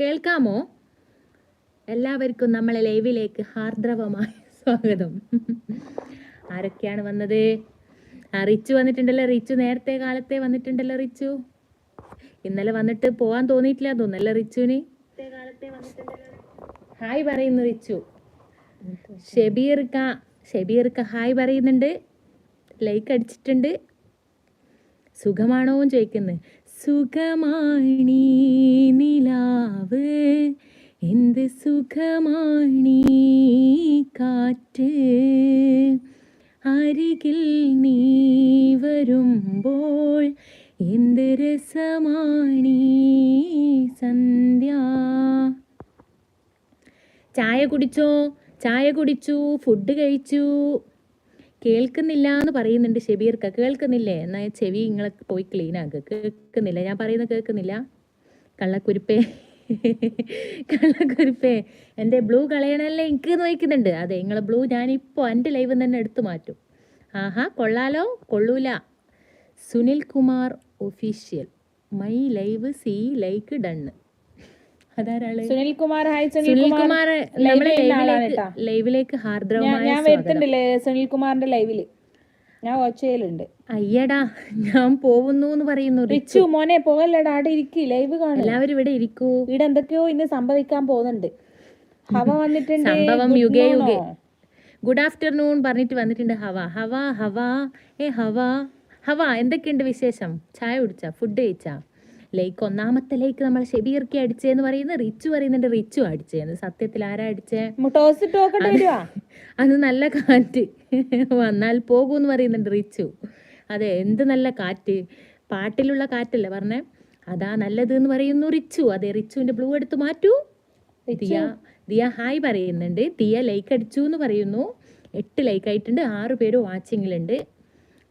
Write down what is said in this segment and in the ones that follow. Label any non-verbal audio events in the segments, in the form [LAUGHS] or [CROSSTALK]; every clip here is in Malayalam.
കേൾക്കാമോ? എല്ലാവർക്കും നമ്മളെ ലൈവിലേക്ക് ഹാർദ്രവമായ സ്വാഗതം. ആരൊക്കെയാണ് വന്നത്? ആ റിച്ചു വന്നിട്ടുണ്ടല്ലോ റിച്ചു നേരത്തെ കാലത്തെ വന്നിട്ടുണ്ടല്ലോ റിച്ചു. ഇന്നലെ വന്നിട്ട് പോവാൻ തോന്നിയിട്ടില്ല തോന്നല്ലേ റിച്ചുവിന്? ഹായ് പറയുന്നു റിച്ചു. ഷെബീർക്ക ഷെബീർക്ക ഹായ് പറയുന്നുണ്ട്. ലൈക്ക് അടിച്ചിട്ടുണ്ട്. സുഖമാണോ എന്ന് ചോദിക്കുന്നു. സുഖമാണീ നിലാവ്. എന്ത് സുഖമാണി കാറ്റ്. അരികിൽ നീ വരുമ്പോൾ എന്ത് രസമാണീ സന്ധ്യ? ചായ കുടിച്ചോ? ചായ കുടിച്ചു ഫുഡ് കഴിച്ചു. കേൾക്കുന്നില്ല എന്ന് പറയുന്നുണ്ട് ഷെബീർക്ക. കേൾക്കുന്നില്ലേ? എന്നാ ചെവി നിങ്ങളെ പോയി ക്ലീൻ ആക്കുക കേൾക്കുന്നില്ല. ഞാൻ പറയുന്നത് കേൾക്കുന്നില്ല. കള്ളക്കുരുപ്പേ. കള്ളക്കുരുപ്പേ. എന്റെ ബ്ലൂ കളയണല്ലേ? എനിക്ക് നോക്കുന്നുണ്ട് അതെ നിങ്ങളെ ബ്ലൂ ഞാനിപ്പോൾ എന്റെ ലൈവ് തന്നെ എടുത്തു മാറ്റും. ആഹാ കൊള്ളാലോ. കൊള്ളൂല. Sunil Kumar official. My live see like done അതാരാൾ? Sunil Kumar hi Sunil Sunil Kumar. Kumar live നമ്മുടെ ചെയ്യുന്ന ആളാണ് ലൈവിലേക്ക് ഞാൻ ഹാർദ്രവമായ ഞാൻ സ്വാഗതം. സുനിൽ കുമാറിന്റെ ലൈവിൽ? ഞാൻ വാച്ച് ചെയ്യലുണ്ട്. അയ്യടാ ഞാൻ പോകുന്നു എന്ന് പറയുന്നു റിച്ചു. മോനെ പോകല്ലടാ അവിടെ ഇരിക്ക് ലൈവ് കാണും. എല്ലാവരും ഇവിടെ ഇരിക്കൂ. ഇവിടെ എന്തൊക്കെയോ ഇന്ന് സംഭവിക്കാൻ പോകുന്നുണ്ട്. ഹവ വന്നിട്ടുണ്ട് സംഭവം യുഗേ യുഗേ. ഗുഡ് ആഫ്റ്റർനൂൺ പറഞ്ഞിട്ട് വന്നിട്ടുണ്ട് ഹവ. ഹവ ഹവ ഏ ഹവ. ഹവ എന്തൊക്കെയുണ്ട് വിശേഷം? ചായ കുടിച്ചാ? ഫുഡ് കഴിച്ച? ലൈക്ക് ഒന്നാമത്തെ ലൈക്ക് നമ്മൾ ഷെബീർക്കി അടിച്ചേന്ന് പറയുന്നത് റിച്ചു പറയുന്നുണ്ട്. റിച്ചു അടിച്ചേന്ന് സത്യത്തിൽ ആരാ അടിച്ചേ? അത് നല്ല കാറ്റ്. വന്നാൽ പോകൂന്ന് പറയുന്നുണ്ട് റിച്ചു. അതെ എന്ത് നല്ല കാറ്റ്? പാട്ടിലുള്ള കാറ്റല്ലേ പറഞ്ഞേ? അതാ നല്ലത് എന്ന് പറയുന്നു റിച്ചു. അതെ റിച്ചുവിന്റെ ബ്ലൂ എടുത്ത് മാറ്റൂ. ദിയ ദിയ ഹായ് പറയുന്നുണ്ട്. ദിയ ലൈക്ക് അടിച്ചു എന്ന് പറയുന്നു. എട്ട് ലൈക്ക് ആയിട്ടുണ്ട്. ആറ് പേര് വാച്ചിങ്ങിലുണ്ട്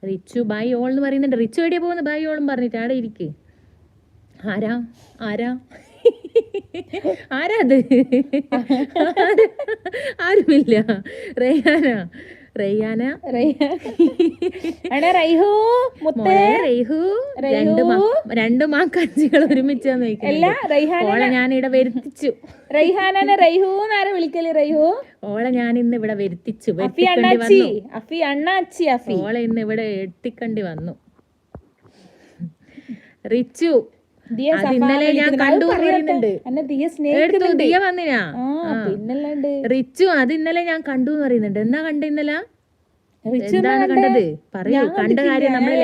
റിച്ചു ബൈ ഓൾ എന്ന് പറയുന്നുണ്ട്. റിച്ചു എവിടെയാ പോകുന്നത് ബൈ ഓളും പറഞ്ഞിട്ട് ആടെ ഇരിക്ക്. ആരാ? ആരാ? ആരാ അത്? ആരാ? ആരുമില്ല. റയ്യാന റയ്യാന. എടാ [LAUGHS] റൈഹു മുത്തേ. റൈഹു രണ്ട് രണ്ട് മാക്കാഞ്ചികൾ ഒരുമിച്ച് ഓളെ ഞാൻ ഇവിടെ വരുത്തിച്ചു. റൈഹാനെ റൈഹു എന്നാരെ വിളിക്കൽ റൈഹു? ഓളെ ഞാൻ ഇന്ന് ഇവിടെ വരുത്തിച്ചു അഫി അണ്ണാച്ചി അഫി. ഓളെ ഇന്ന് ഇവിടെ എത്തിക്കണ്ടി വന്നു. റിച്ചു ഇന്നലെ ഞാൻ കണ്ടു ദിയ വന്നിനാ? പിന്നല്ലാണ്ട്. റിച്ചു അത് ഇന്നലെ ഞാൻ കണ്ടു എന്ന് പറയുന്നുണ്ട്. എന്നാ കണ്ട ഇന്നലെ? എന്താണ് കണ്ടത്? പറയൂ കണ്ട കാര്യം നമ്മളെ